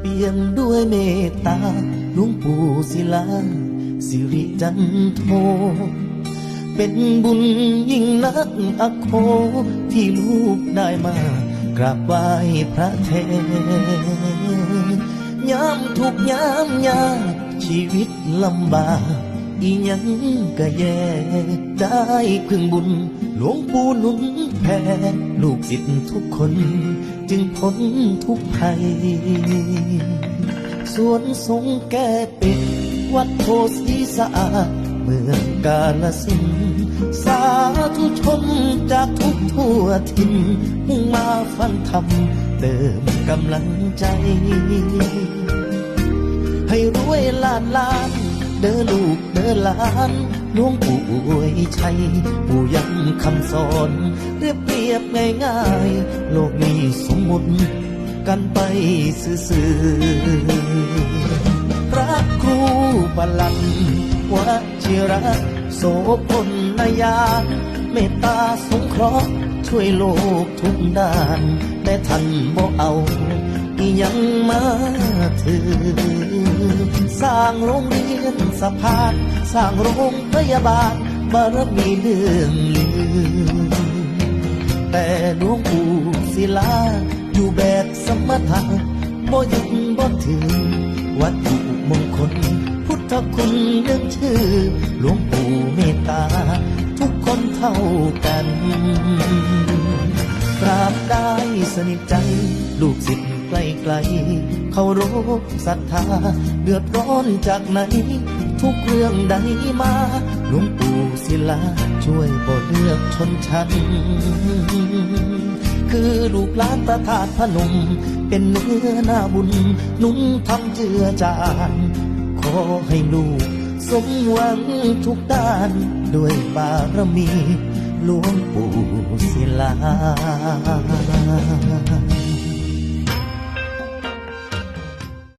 เปี่ยมด้วยเมตตาหลวงปู่ศิลา สิริจันโท เป็นบุญยิ่งนักอโคที่ลูกได้มากราบไหว้พระเทนยามทุกยามยากชีวิตลำบาก อีหยังก็แย่ได้พึ่งบุญ หลวงปู่นุนแผ่ลูกศิษย์ทุกคน จึงพ้นทุกภัยสวนสงแก่ป็ดวัดโพสีสะอาด เมืองกาลสินสาธุชนจากทุกทั่วถิ่นมุ่งมาฟังธรรมเติมกำลังใจ ให้รวยล้านล้าน เด้อลูกเด้อหลานหลวงปู่อวยชัยผู้ย้ำคำสอน เรียบเรียบง่ายง่ายโลกนี้สมมุติกันไปซื่อๆพระครูปลันวชิระโสพลนายาเมตตาสงเคราะห์ช่วยโลกทุกด้าน แต่ท่านบ่เอา อียังมาถือสร้างโรงเรียนสะพานสร้างโรงพยาบาลบารมีเรื่องลือแต่หลวงปู่ศิลาอยู่แบบสมถะบ่ยึดบ่ถือวัตถุมงคล พุทธคุณยังชื่อ หลวงปู่เมตตา ทุกคนเท่ากันกราบได้สนิทใจ ลูกศิษย์ ไกลๆเขารพศรัทธา เดือดร้อนจากไหน ทุกเรื่องใดมาหลวงปู่ศิลา ช่วยบ่เลือกชนชั้น คือลูกหลานประทาดพนม เป็นเนื้อหน้าบุญ นุ่นทำเจือจานขอให้ลูกสมหวังทุกด้าน ด้วยบารมีหลวงปู่ศิลา